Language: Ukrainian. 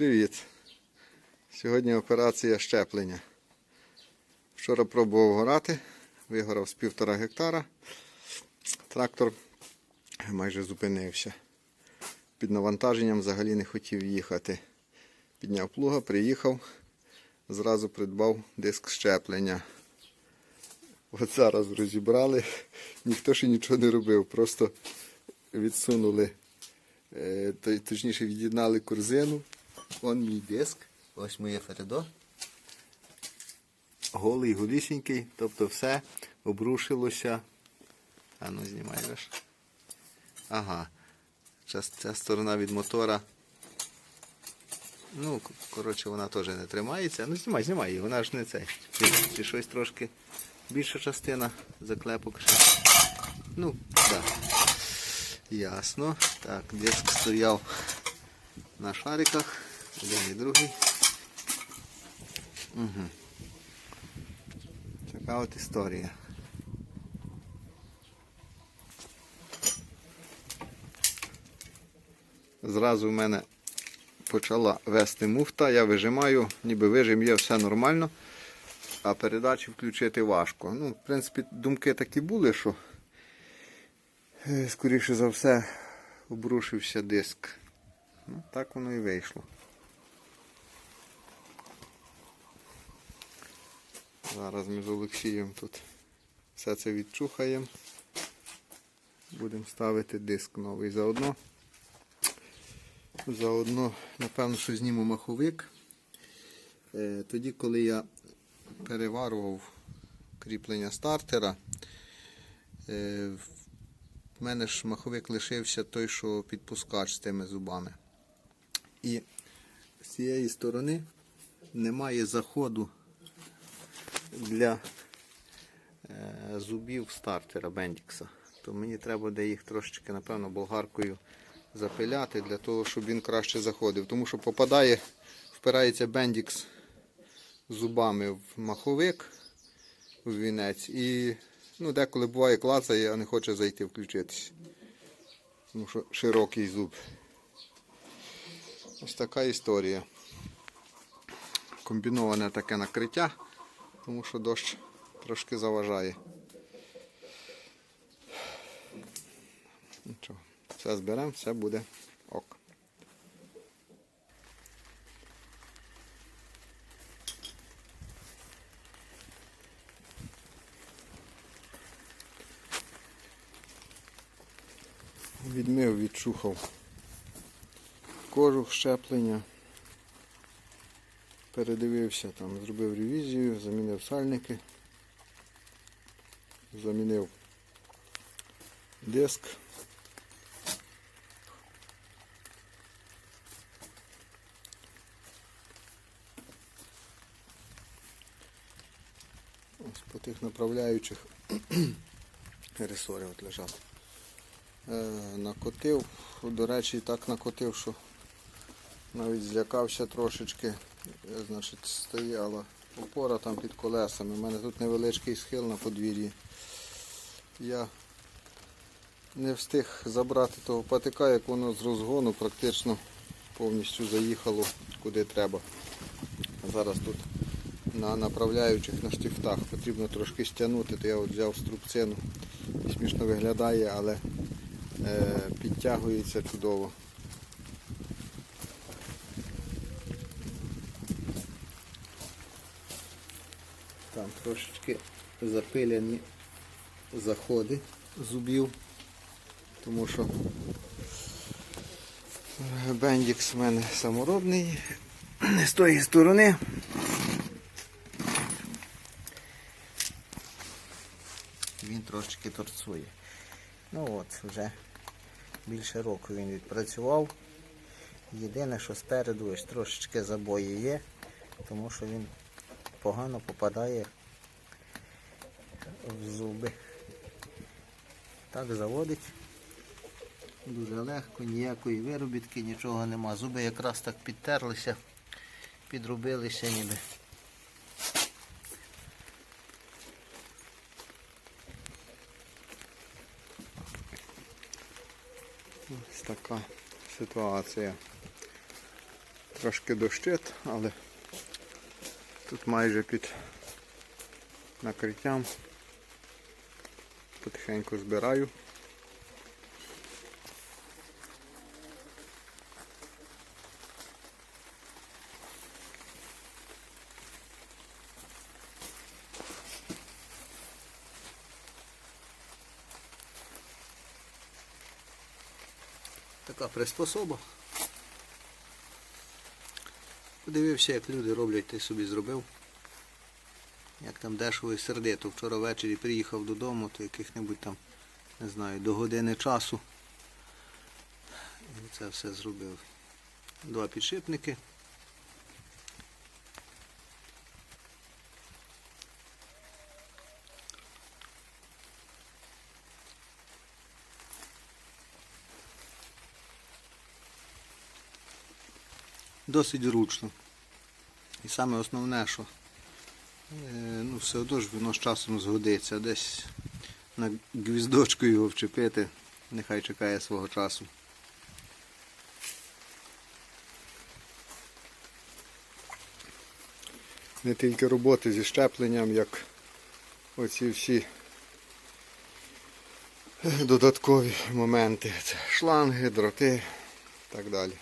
Привіт! Сьогодні операція щеплення. Вчора пробував горати, вигорав з півтора гектара. Трактор майже зупинився. Під навантаженням взагалі не хотів їхати. Підняв плуга, приїхав, зразу придбав диск щеплення. От зараз розібрали, ніхто ще нічого не робив, просто відсунули, е, точніше від'єднали корзину. Вон мій диск, ось моє фередо. Голий, голісінький, тобто все обрушилося. А ну знімай знімаєш. Ага. Ця, ця сторона від мотора. Ну, коротше, вона теж не тримається. Ну, знімай, знімай її, вона ж не. Чи, чи щось трошки більша частина заклепок. Ну, так. Ясно. Так, диск стояв на шариках. Один і другий. Угу. Така от історія. Зразу в мене почала вести муфта, я вижимаю, ніби вижим є, все нормально, а передачі включити важко. Ну, в принципі, думки такі були, що е, скоріше за все обрушився диск. Ну, так воно і вийшло. Зараз ми з Олексієм тут все це відчухаємо. Будемо ставити диск новий заодно. Заодно, напевно, що зніму маховик. Е, Тоді, коли я переварував кріплення стартера, е, в мене ж маховик лишився той, що підпускач з тими зубами. І з цієї сторони немає заходу для е, зубів стартера Бендікса. То мені треба буде їх трошечки, напевно, болгаркою запиляти для того, щоб він краще заходив. Тому що попадає, впирається Бендікс зубами в маховик, в вінець, і ну, деколи буває клацає, а не хоче зайти включитися. Тому що широкий зуб. Ось така історія. Комбіноване таке накриття, тому що дощ трошки заважає. Нічого, все зберемо, все буде ок. Відмив, відчухав кожух щеплення. Передивився, там, зробив ревізію, замінив сальники, замінив диск. Ось по тих направляючих ресори от лежать. Е, накотив, до речі, так накотив, що навіть злякався трошечки. Е, Значить, стояла опора там під колесами. У мене тут невеличкий схил на подвір'ї. Я не встиг забрати того патика, як воно з розгону практично повністю заїхало куди треба. Зараз тут на направляючих на штифтах потрібно трошки стягнути, то я от взяв струбцину. Смішно виглядає, але е, підтягується чудово. Там трошечки запиляні заходи зубів, тому що бендікс в мене саморобний з тої сторони. Він трошечки торцує. Ну от, вже більше року він відпрацював. Єдине, що спереду ось трошечки забої є, тому що він погано попадає в зуби. Так заводить. Дуже легко, ніякої виробітки, нічого нема. Зуби якраз так підтерлися, підробилися ніби. Ось така ситуація. Трошки дощит, але тут майже під накриттям. Потихеньку збираю. Така приспособа. Подивився, як люди роблять, ти собі зробив. Як там дешево і сердито. Вчора ввечері приїхав додому, то яких-небудь там, не знаю, до години часу. І це все зробив. Два підшипники. Досить зручно. І саме основне, що е, ну, все одно ж воно з часом згодиться. Десь на гвіздочку його вчепити, нехай чекає свого часу. Не тільки роботи зі щепленням, як оці всі додаткові моменти. Це шланги, дроти і так далі.